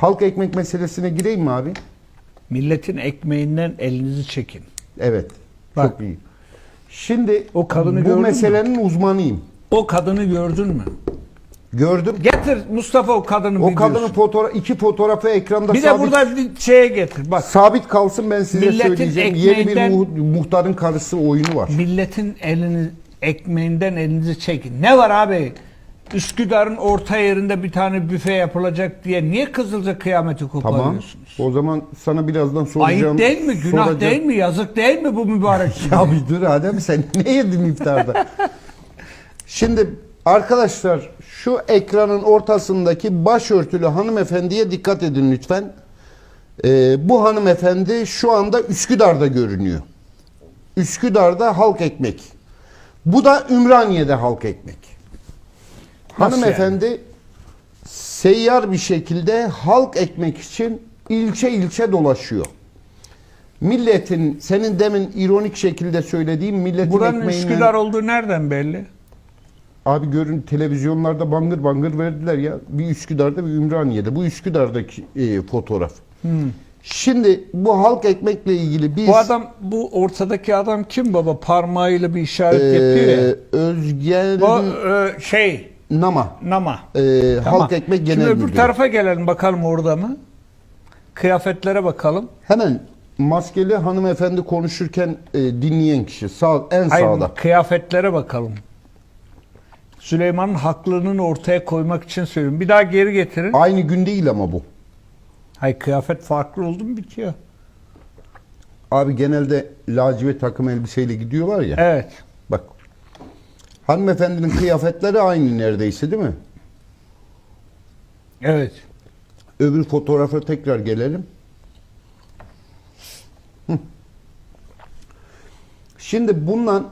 Halk ekmek meselesine gireyim mi abi? Milletin ekmeğinden elinizi çekin. Evet. Bak. Çok iyi. Şimdi O kadını bu gördün mü? meselenin uzmanıyım. O kadını gördün mü? Gördüm. Getir Mustafa o kadını O bir kadının fotoğraf iki fotoğrafı ekranda Bir de sabit, burada bir şeye getir. Bak sabit kalsın ben size Milletin söyleyeceğim. Yeni bir mu- muhtarın karısı oyunu var. milletin elini ekmeğinden elinizi çekin. Ne var abi? Üsküdar'ın orta yerinde bir tane büfe yapılacak diye niye Kızılca kıyameti Tamam. koparıyorsunuz? O zaman sana birazdan soracağım. Ayıp değil mi? Günah soracağım. değil mi? Yazık değil mi bu mübarek Ya bir dur Adem sen ne yedin iftarda? Şimdi arkadaşlar şu ekranın ortasındaki başörtülü hanımefendiye dikkat edin lütfen. Ee, bu hanımefendi şu anda Üsküdar'da görünüyor. Üsküdar'da halk ekmek. Bu da Ümraniye'de halk ekmek. Hanımefendi seyyar bir şekilde halk ekmek için ilçe ilçe dolaşıyor. Milletin senin demin ironik şekilde söylediğin milletin Buranın ekmeğinden Üsküdar olduğu nereden belli? abi görün televizyonlarda bangır bangır verdiler ya bir Üsküdar'da bir Ümraniye'de bu Üsküdar'daki e, fotoğraf. Şimdi bu halk ekmekle ilgili biz Bu adam, bu ortadaki adam kim baba? Parmağıyla bir işaret e, yapıyor ya. Özgen O e, şey, Nama nama. e, Tamam. halk ekmek genel Şimdi öbür müdürü. tarafa gelelim bakalım orada mı? Kıyafetlere bakalım. Hemen maskeli hanımefendi konuşurken e, dinleyen kişi sağ en Hayır, sağda. kıyafetlere bakalım. Süleyman'ın haklılığını ortaya koymak için söylüyorum. Bir daha geri getirin. Aynı gün değil ama bu. Hayır kıyafet farklı oldu mu bitiyor. Abi genelde lacivert takım elbiseyle gidiyorlar ya. Evet. Bak. Hanımefendinin kıyafetleri aynı neredeyse değil mi? Evet. Öbür fotoğrafa tekrar gelelim. Şimdi bundan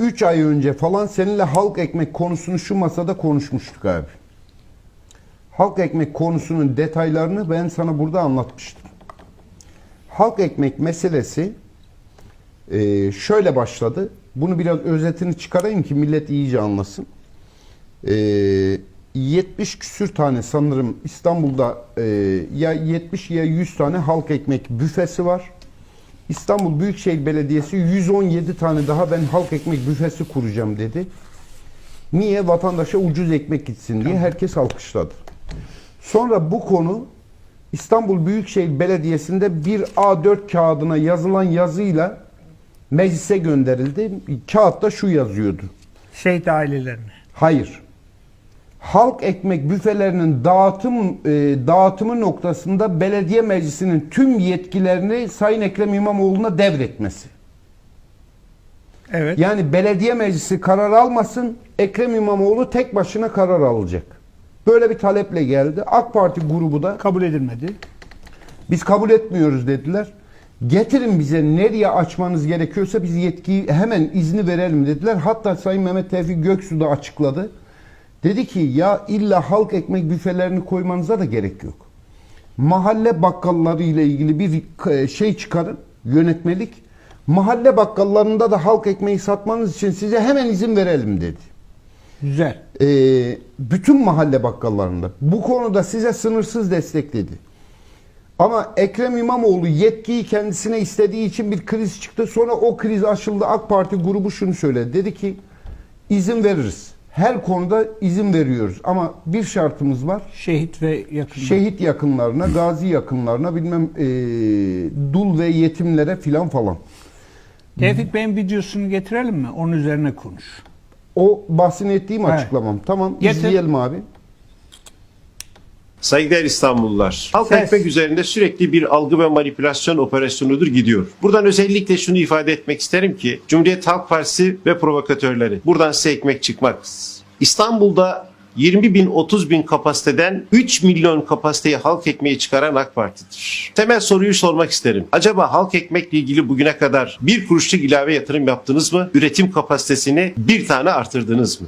3 ay önce falan seninle halk ekmek konusunu şu masada konuşmuştuk abi. Halk ekmek konusunun detaylarını ben sana burada anlatmıştım. Halk ekmek meselesi e, şöyle başladı. Bunu biraz özetini çıkarayım ki millet iyice anlasın. E, 70 küsür tane sanırım İstanbul'da e, ya 70 ya 100 tane halk ekmek büfesi var. İstanbul Büyükşehir Belediyesi 117 tane daha ben halk ekmek büfesi kuracağım dedi. Niye? Vatandaşa ucuz ekmek gitsin diye herkes alkışladı. Sonra bu konu İstanbul Büyükşehir Belediyesi'nde bir A4 kağıdına yazılan yazıyla meclise gönderildi. Kağıtta şu yazıyordu. Şehit ailelerine. Hayır. Halk ekmek büfelerinin dağıtım e, dağıtımı noktasında belediye meclisinin tüm yetkilerini Sayın Ekrem İmamoğlu'na devretmesi. Evet. Yani belediye meclisi karar almasın, Ekrem İmamoğlu tek başına karar alacak. Böyle bir taleple geldi. AK Parti grubu da Kabul edilmedi. biz kabul etmiyoruz dediler. Getirin bize nereye açmanız gerekiyorsa biz yetkiyi hemen izni verelim dediler. Hatta Sayın Mehmet Tevfik Göksu da açıkladı. Dedi ki ya illa halk ekmek büfelerini koymanıza da gerek yok. Mahalle bakkalları ile ilgili bir e, şey çıkarın, yönetmelik. Mahalle bakkallarında da halk ekmeği satmanız için size hemen izin verelim dedi. Güzel. Ee, bütün mahalle bakkallarında. Bu konuda size sınırsız destek dedi. Ama Ekrem İmamoğlu yetkiyi kendisine istediği için bir kriz çıktı. Sonra o kriz aşıldı. AK Parti grubu şunu söyledi. Dedi ki izin veririz. Her konuda izin veriyoruz. Ama bir şartımız var. Şehit ve yakın. Şehit yakınlarına, gazi yakınlarına, bilmem ee, dul ve yetimlere filan falan. Tevfik Bey'in videosunu getirelim mi? Onun üzerine konuş. O bahsini ettiğim Evet. açıklamam. Tamam Getir. izleyelim abi. Saygıdeğer İstanbullular. Halk Ses. ekmek üzerinde sürekli bir algı ve manipülasyon operasyonudur gidiyor. Buradan özellikle şunu ifade etmek isterim ki Cumhuriyet Halk Partisi ve provokatörleri buradan size ekmek çıkmaz. İstanbul'da 20 bin 30 bin kapasiteden 3 milyon kapasiteyi halk ekmeği çıkaran AK Parti'dir. Temel soruyu sormak isterim. Acaba halk ekmekle ilgili bugüne kadar bir kuruşluk ilave yatırım yaptınız mı? Üretim kapasitesini bir tane artırdınız mı?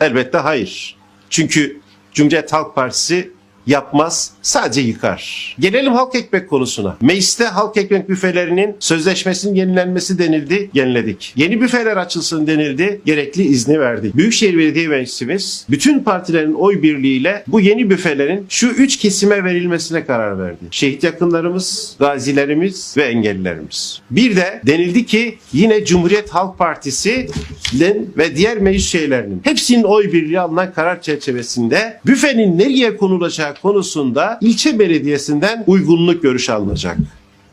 Elbette hayır. Çünkü Cumhuriyet Halk Partisi yapmaz, sadece yıkar. Gelelim halk ekmek konusuna. Mecliste halk ekmek büfelerinin sözleşmesinin yenilenmesi denildi, yeniledik. Yeni büfeler açılsın denildi, gerekli izni verdik. Büyükşehir Belediye Meclisimiz bütün partilerin oy birliğiyle bu yeni büfelerin şu üç kesime verilmesine karar verdi. Şehit yakınlarımız, gazilerimiz ve engellilerimiz. Bir de denildi ki yine Cumhuriyet Halk Partisi'nin ve diğer meclis üyelerinin hepsinin oy birliği alınan karar çerçevesinde büfenin nereye konulacağı konusunda ilçe belediyesinden uygunluk görüşü alınacak.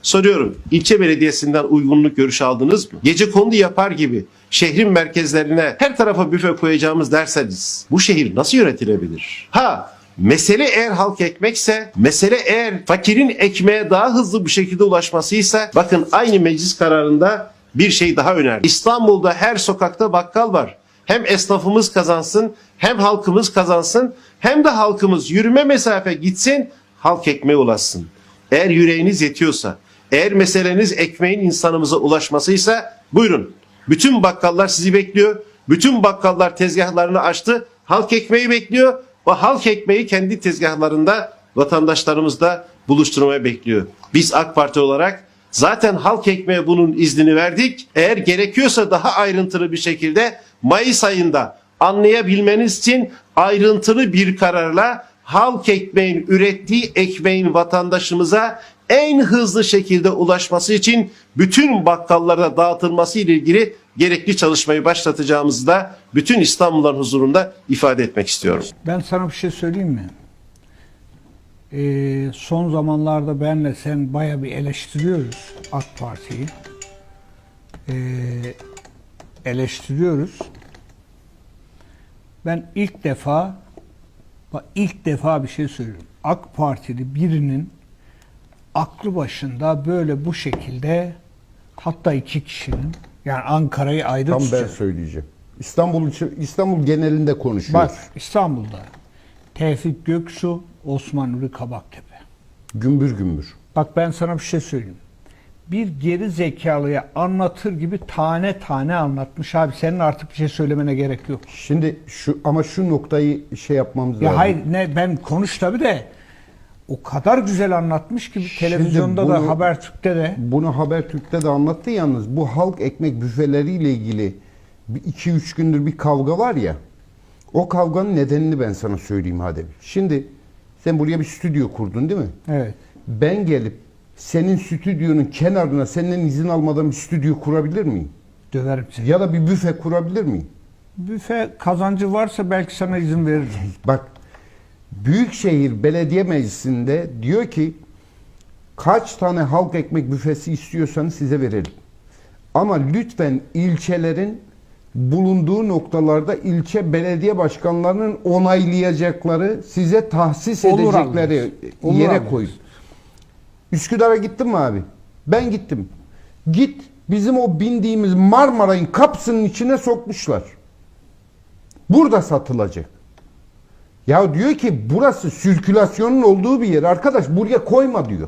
Soruyorum, ilçe belediyesinden uygunluk görüşü aldınız mı? Gece kondu yapar gibi şehrin merkezlerine her tarafa büfe koyacağımız derseniz bu şehir nasıl yönetilebilir? Ha, mesele eğer halk ekmekse, mesele eğer fakirin ekmeğe daha hızlı bir şekilde ulaşmasıysa bakın aynı meclis kararında bir şey daha önerdi. İstanbul'da her sokakta bakkal var. Hem esnafımız kazansın, hem halkımız kazansın, hem de halkımız yürüme mesafe gitsin, halk ekmeğe ulaşsın. Eğer yüreğiniz yetiyorsa, eğer meseleniz ekmeğin insanımıza ulaşmasıysa buyurun. Bütün bakkallar sizi bekliyor. Bütün bakkallar tezgahlarını açtı. Halk ekmeği bekliyor. O halk ekmeği kendi tezgahlarında vatandaşlarımızla buluşturmaya bekliyor. Biz AK Parti olarak zaten halk ekmeğe bunun iznini verdik. Eğer gerekiyorsa daha ayrıntılı bir şekilde Mayıs ayında anlayabilmeniz için ayrıntılı bir kararla halk ekmeğin ürettiği ekmeğin vatandaşımıza en hızlı şekilde ulaşması için bütün bakkallara dağıtılması ile ilgili gerekli çalışmayı başlatacağımızı da bütün İstanbulluların huzurunda ifade etmek istiyorum. Ben sana bir şey söyleyeyim mi? Ee, son zamanlarda benle sen baya bir eleştiriyoruz AK Parti'yi. Ee, eleştiriyoruz. Ben ilk defa ilk defa bir şey söylüyorum. AK Partili birinin aklı başında böyle bu şekilde hatta iki kişinin yani Ankara'yı ayrı Tam ben tutacak. söyleyeceğim. İstanbul için- İstanbul genelinde konuşuyoruz. Bak İstanbul'da Tevfik Göksu, Osman Nuri Kabaktepe. Gümbür gümbür. Bak ben sana bir şey söyleyeyim. Bir geri zekalıya anlatır gibi tane tane anlatmış abi. Senin artık bir şey söylemene gerek yok. Şimdi şu ama şu noktayı şey yapmamız Ya lazım. hayır ne ben konuş tabi de o kadar güzel anlatmış ki televizyonda da bunu- Habertürk'te de Bunu Habertürk'te de anlattı yalnız. Bu halk ekmek büfeleriyle ilgili 2-3 gündür bir kavga var ya. O kavganın nedenini ben sana söyleyeyim hadi. Şimdi sen buraya bir stüdyo kurdun değil mi? evet. Ben gelip senin stüdyonun kenarına senden izin almadan bir stüdyo kurabilir miyim? Döverim seni. Ya da bir büfe kurabilir miyim? Büfe kazancı varsa belki sana izin veririm. Bak Büyükşehir Belediye Meclisi'nde diyor ki kaç tane halk ekmek büfesi istiyorsanız size verelim. Ama lütfen ilçelerin bulunduğu noktalarda ilçe belediye başkanlarının onaylayacakları size tahsis Olur edecekleri. Olur yere alırız. koyun. Üsküdar'a gittin mi abi? Ben gittim. Git bizim o bindiğimiz Marmaray'ın kapısının içine sokmuşlar. Burada satılacak. Ya diyor ki burası sirkülasyonun olduğu bir yer. Arkadaş buraya koyma diyor.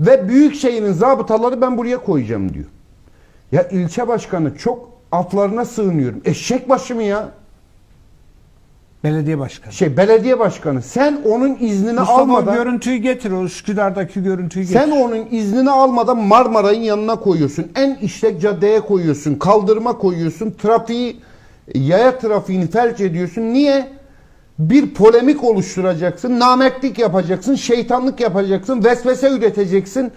Ve Büyükşehir'in zabıtaları ben buraya koyacağım diyor. Ya ilçe başkanı çok aflarına sığınıyorum. Eşek başı mı ya? Belediye başkanı. Şey belediye başkanı. Sen onun iznini Mustafa almadan görüntüyü getir. O Üsküdar'daki görüntüyü getir. sen onun iznini almadan Marmaray'ın yanına koyuyorsun. En işlek caddeye koyuyorsun. Kaldırıma koyuyorsun. Trafiği yaya trafiğini felç ediyorsun. Niye? Bir polemik oluşturacaksın. Namertlik yapacaksın. Şeytanlık yapacaksın. Vesvese üreteceksin.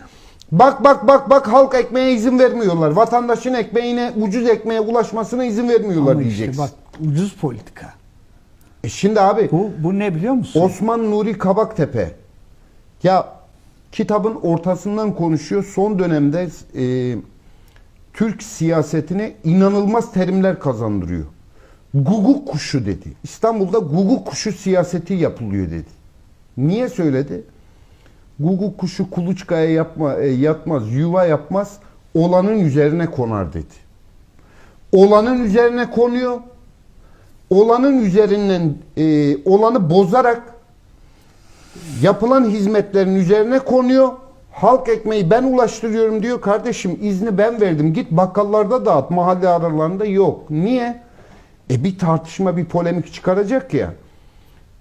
Bak bak bak bak halk ekmeğe izin vermiyorlar. Vatandaşın ekmeğine ucuz ekmeğe ulaşmasına izin vermiyorlar Ama işte diyeceksin. bak ucuz politika. E şimdi abi Bu, bu ne biliyor musun? Osman Nuri Kabaktepe. Ya kitabın ortasından konuşuyor. Son dönemde e, Türk siyasetine inanılmaz terimler kazandırıyor. Guguk kuşu dedi. İstanbul'da guguk kuşu siyaseti yapılıyor dedi. Niye söyledi? Guguk kuşu kuluçkaya yapma, e, yatmaz, yuva yapmaz, olanın üzerine konar dedi. Olanın üzerine konuyor, olanın üzerinden e, olanı bozarak yapılan hizmetlerin üzerine konuyor. Halk ekmeği ben ulaştırıyorum diyor. Kardeşim izni ben verdim. Git bakkallarda dağıt. Mahalle aralarında yok. Niye? E bir tartışma, bir polemik çıkaracak ya.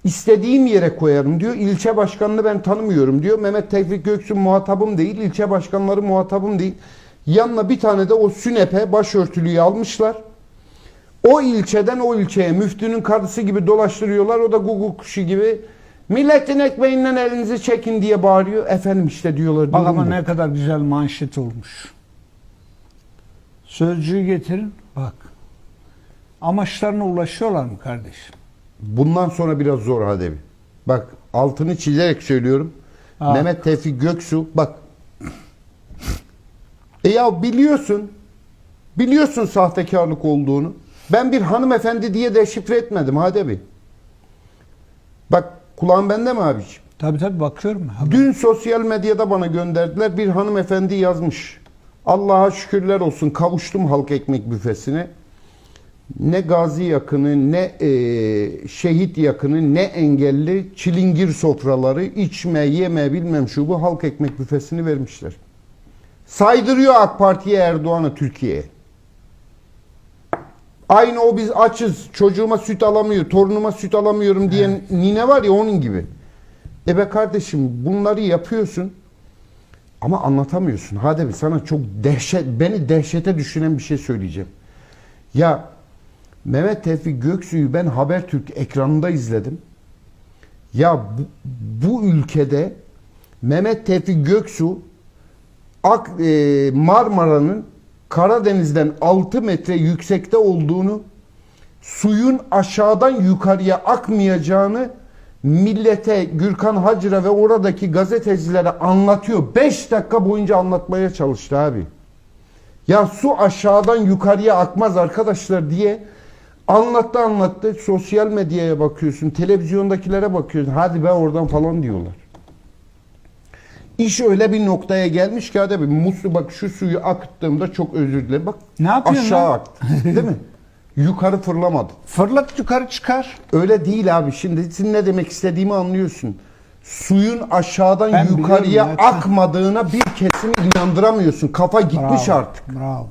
İstediğim yere koyarım diyor. İlçe başkanını ben tanımıyorum diyor. Mehmet Tevfik Göksu muhatabım değil. ilçe başkanları muhatabım değil. Yanına bir tane de o sünepe başörtülüyü almışlar. O ilçeden o ilçeye müftünün karısı gibi dolaştırıyorlar. O da gugu kuşu gibi milletin ekmeğinden elinizi çekin diye bağırıyor. Efendim işte diyorlar. Bak ama bu. ne kadar güzel manşet olmuş. Sözcüğü getirin. Bak. Amaçlarına ulaşıyorlar mı kardeşim? Bundan sonra biraz zor Hadebi. Bak altını çizerek söylüyorum. Ha. Mehmet Tevfik Göksu bak. E ya biliyorsun. Biliyorsun sahtekarlık olduğunu. Ben bir hanımefendi diye deşifre etmedim Hadebi. Bak kulağın bende mi abiciğim? Tabii tabii bakıyorum. Haber. Dün sosyal medyada bana gönderdiler. Bir hanımefendi yazmış. Allah'a şükürler olsun kavuştum halk ekmek büfesine. Ne gazi yakını, ne e, şehit yakını, ne engelli çilingir sofraları, içme, yeme bilmem şu bu halk ekmek büfesini vermişler. Saydırıyor AK Parti'ye Erdoğan'ı Türkiye'ye. Aynı o biz açız, çocuğuma süt alamıyor, torunuma süt alamıyorum diyen nine var ya onun gibi. E be kardeşim bunları yapıyorsun ama anlatamıyorsun. Hadi sana çok dehşet, beni dehşete düşünen bir şey söyleyeceğim. Ya Mehmet Tevfik Göksu'yu ben Habertürk ekranında izledim. Ya bu, bu ülkede Mehmet Tevfik Göksu Ak, e, Marmara'nın Karadeniz'den 6 metre yüksekte olduğunu suyun aşağıdan yukarıya akmayacağını millete Gürkan Hacıra ve oradaki gazetecilere anlatıyor. 5 dakika boyunca anlatmaya çalıştı abi. Ya su aşağıdan yukarıya akmaz arkadaşlar diye anlattı anlattı. Sosyal medyaya bakıyorsun, televizyondakilere bakıyorsun. Hadi be oradan falan diyorlar. İş öyle bir noktaya gelmiş ki bir muslu bak şu suyu akıttığımda çok özür dilerim. Bak Ne yapıyorsun aşağı lan? aktı. Değil mi? Yukarı fırlamadı. Fırlat yukarı çıkar. Öyle değil abi. Şimdi sen ne demek istediğimi anlıyorsun. Suyun aşağıdan Ben yukarıya biliyorum ya. akmadığına bir kesimi inandıramıyorsun. Kafa gitmiş Bravo, artık. Bravo.